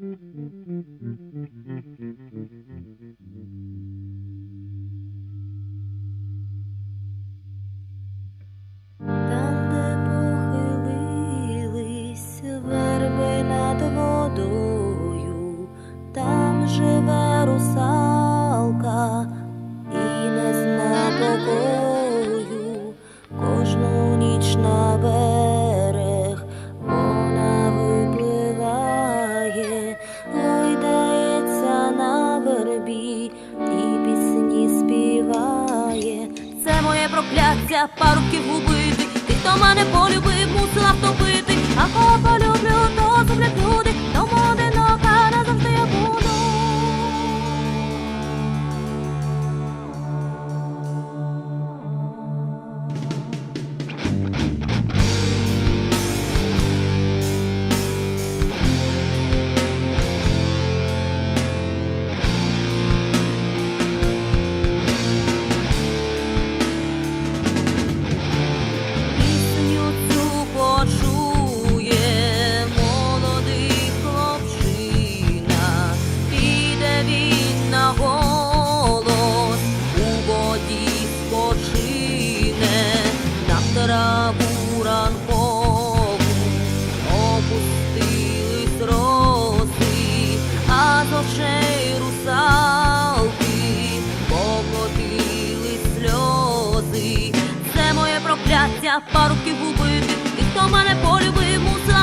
Mm-hmm. Прокляття парубків губити. Ти, хто мене полюбив, мусила втопити. А кого ти, це моє прокляття, парубків убитих, ти хто мене полюбив, мусив